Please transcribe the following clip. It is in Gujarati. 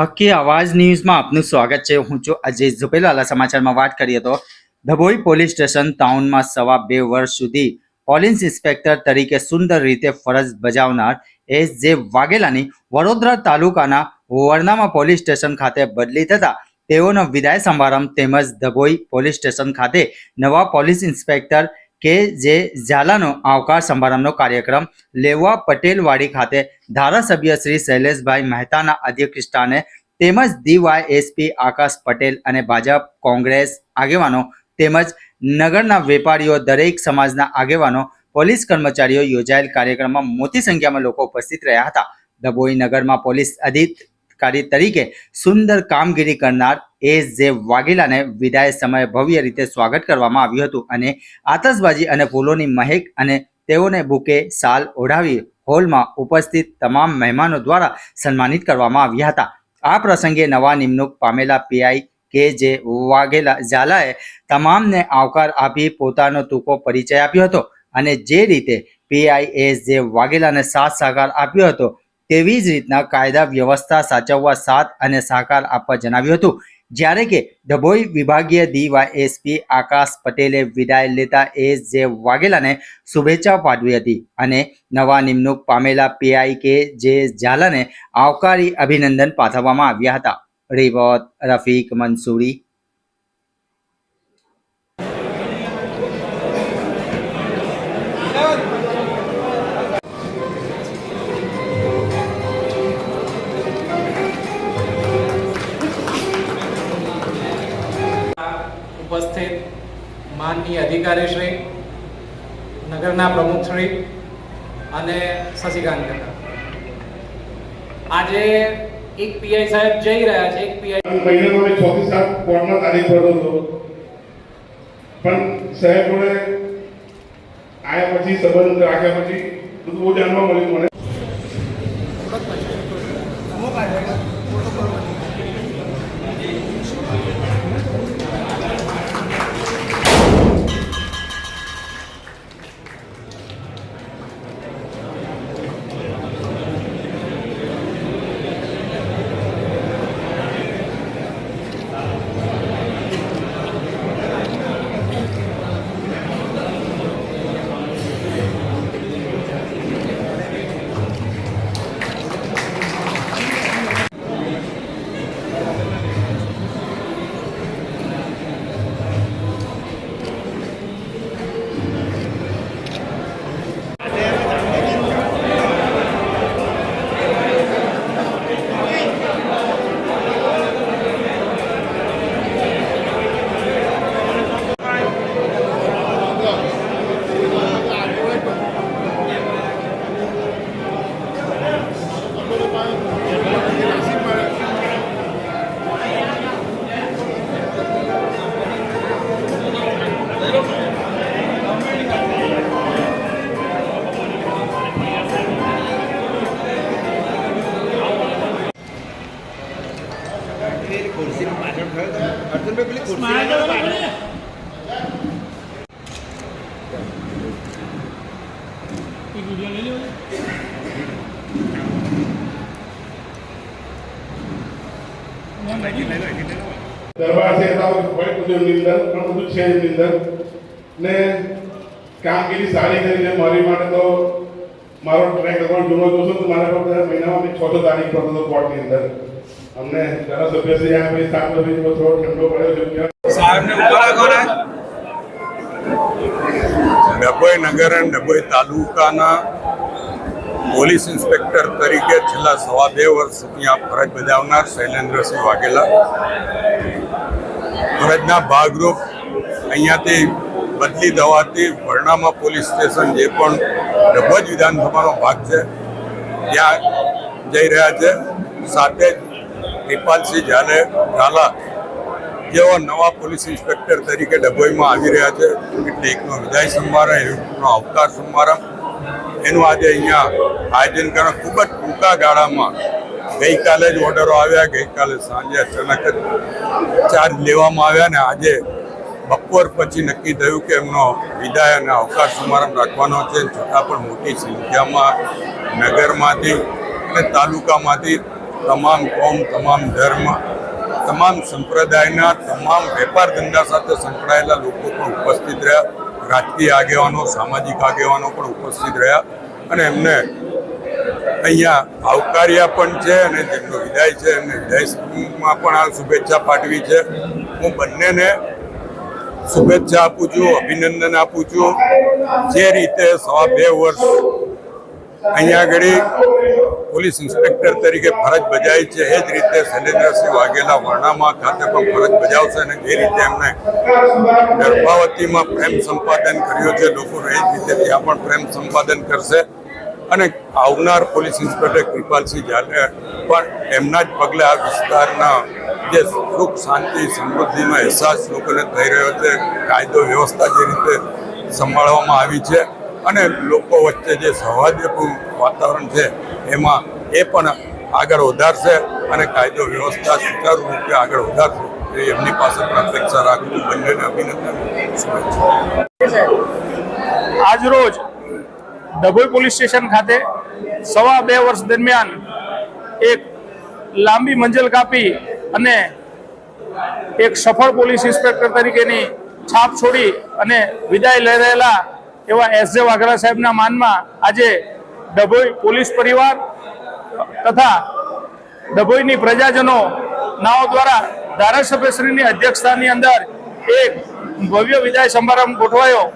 હકી અવાજ ન્યૂઝમાં આપનું સ્વાગત છે. હું છું અજય ઝુપેલાલા. સમાચારમાં વાત કરીએ તો ડભોઈ પોલીસ સ્ટેશન ટાઉનમાં સવા બે વર્ષ સુધી પોલીસ ઇન્સ્પેક્ટર તરીકે સુંદર રીતે ફરજ બજાવનાર એસ જે વાઘેલાની વડોદરા તાલુકાના વરનામા પોલીસ સ્ટેશન ખાતે બદલી થતા તેઓનો વિદાય સમારંભ તેમજ ધભોઈ પોલીસ સ્ટેશન ખાતે નવા પોલીસ ઇન્સ્પેક્ટર કે જે ઝાલાનો આવકાર સમારંભનો કાર્યક્રમ લેવા પટેલવાડી ખાતે ધારાસભ્ય શ્રી શૈલેષભાઈ મહેતાના અધ્યક્ષસ્થાને તેમજ ડીવાયએસપી આકાશ પટેલ અને ભાજપ કોંગ્રેસ આગેવાનો તેમજ નગરના વેપારીઓ દરેક સમાજના આગેવાનો, પોલીસ કર્મચારીઓ યોજાયેલ કાર્યક્રમમાં મોટી સંખ્યામાં લોકો ઉપસ્થિત રહ્યા હતા. ડભોઈ નગરમાં પોલીસ અધિકારી તરીકે સુંદર કામગીરી કરનાર એસ જે વાઘેલાને વિદાય સમયે ભવ્ય રીતે સ્વાગત કરવામાં આવ્યું હતું અને આતશબાજી અને ફૂલોની મહેક અને તેઓને બુકે સાલ ઓઢાવી હોલમાં ઉપસ્થિત તમામ મહેમાનો દ્વારા સન્માનિત કરવામાં આવ્યા હતા. આ પ્રસંગે નવા નિમણૂક પામેલા પીઆઈ કે જે વાઘેલા ઝાલાએ તમામને આવકાર આપી પોતાનો ટૂંકો પરિચય આપ્યો હતો અને જે રીતે પીઆઈ એ જે વાઘેલાને સાથ સહકાર આપ્યો હતો તેવી જ રીતના કાયદા વ્યવસ્થા સાચવવા સાથ અને સહકાર આપવા જણાવ્યું હતું. જ્યારે કે ડભોઈ વિભાગીય ડીવાયએસપી આકાશ પટેલે વિદાય લેતા એસ જે વાઘેલાને શુભેચ્છા પાઠવી હતી અને નવા નિમણૂક પામેલા પીઆઈ કે જે ઝાલાને આવકારી અભિનંદન પાઠવવામાં આવ્યા હતા. રિવોત રફીક મંસૂરી. ઉપસ્થિત માનનીય અધિકારીશ્રી નગરના પ્રમુખશ્રી અને શશિકાંત કાકા. આજે એક પીઆઈ સાહેબ જઈ રહ્યા છે એક પીઆઈ સાત કોર્ટમાં તારીખ હતો. પણ સાહેબ જોડે આયા પછી સંબંધ રાખ્યા પછી બધું બહુ જાણવા મળ્યું મને. અર્જુનભાઈ પેલી ખુરશી છે તો હોય બધું એમની અંદર પણ બધું છે એમની અંદર ને કામગીરી સારી કરીને મારી માટે તો મારો ટ્રેક રેકોર્ડ જૂનો જોશો તો મારા પર મહિનામાં મેં છ છ તારીખ પડતો હતો કોર્ટની અંદર અમને ધારાસભ્યશ્રી આ ભાઈ સાત વર્ષ થોડો ઠંડો પડ્યો છે ત્યાં ડભોઈ નગર અને ડભોઈ તાલુકાના પોલીસ ઇન્સ્પેક્ટર તરીકે છેલ્લા સવા બે વર્ષ સુધી આ ફરજ બજાવનાર શૈલેન્દ્રસિંહ વાઘેલા. ફરજના ભાગરૂપ અહીંયાથી બદલી થવાથી વરણામા પોલીસ સ્ટેશન જે પણ ડભોજ વિધાનસભાનો ભાગ છે ત્યાં જઈ રહ્યા છે. સાથે જ કૃપાલસિંહ ઝાલે ઝાલા જેઓ નવા પોલીસ ઇન્સ્પેક્ટર તરીકે ડભોઈમાં આવી રહ્યા છે. એટલે એકનો વિદાય સમારંભ એકનો અવતાર સમારંભ એનું આજે અહીંયા આયોજન કરવા ખૂબ જ ટૂંકા ગાળામાં ગઈકાલે જ ઓર્ડરો આવ્યા. ગઈકાલે સાંજે અચાનક જ ચાર્જ લેવામાં આવ્યા ને આજે બપોર પછી નક્કી થયું કે એમનો વિદાય અને અવકાશ સમારંભ રાખવાનો છે. છતાં પણ મોટી સંખ્યામાં નગરમાંથી અને તાલુકામાંથી તમામ કોમ, તમામ ધર્મ, તમામ સંપ્રદાયના તમામ વેપાર ધંધા સાથે સંકળાયેલા લોકો પણ ઉપસ્થિત રહ્યા. રાજકીય આગેવાનો, સામાજિક આગેવાનો પણ ઉપસ્થિત રહ્યા અને એમને અહીંયા આવકાર્યા પણ છે અને જેમનો વિદાય છે એમને વિદાયમાં પણ આ શુભેચ્છા પાઠવી છે. હું બંનેને શુભેચ્છા આપું છું, અભિનંદન આપું છું. જે રીતે સવા બે વર્ષ અહીંયા આગળ પોલીસ ઇન્સ્પેક્ટર તરીકે ફરજ બજાવી છે. એ જ રીતે શૈલેન્દ્રસિંહ વાઘેલા વર્ણામાં ખાતે પણ ફરજ બજાવશે અને જે રીતે એમણે ગર્ભાવતીમાં પ્રેમ સંપાદન કર્યો છે, લોકોનો એ જ રીતે ત્યાં પણ પ્રેમ સંપાદન કરશે. અને આવનાર પોલીસ ઇન્સ્પેક્ટર કૃપાલસિંહ ઝાલે પણ એમના જ પગલે આ વિસ્તારના જે સુખ, શાંતિ, સમૃદ્ધિનો અહેસાસ લોકોને થઈ રહ્યો છે. કાયદો વ્યવસ્થા જે રીતે સંભાળવામાં આવી છે અને લોકો વચ્ચે જે સૌહાર્દપૂર્ણ વાતાવરણ છે, એમાં એ પણ આગળ વધારશે અને કાયદો વ્યવસ્થા સુચારુ રૂપે આગળ વધારશે. એ એમની પાસે પણ અપેક્ષા રાખું બંનેને અભિનંદન. આજરોજ ડભોઈ પોલીસ સ્ટેશન ખાતે સવા બે વર્ષ દરમિયાન એક લાંબી મંજિલ કાપી અને એક સફળ પોલીસ ઇન્સ્પેક્ટર તરીકેની છાપ છોડી અને વિદાય લઈ રહેલા એવા એસ જે વાઘરા સાહેબના માનમાં આજે ડભોઈ પોલીસ પરિવાર તથા ડભોઈની પ્રજાજનો નાઓ દ્વારા ધારાસભ્યશ્રીની અધ્યક્ષતાની અંદર એક ભવ્ય વિદાય સમારંભ ગોઠવાયો.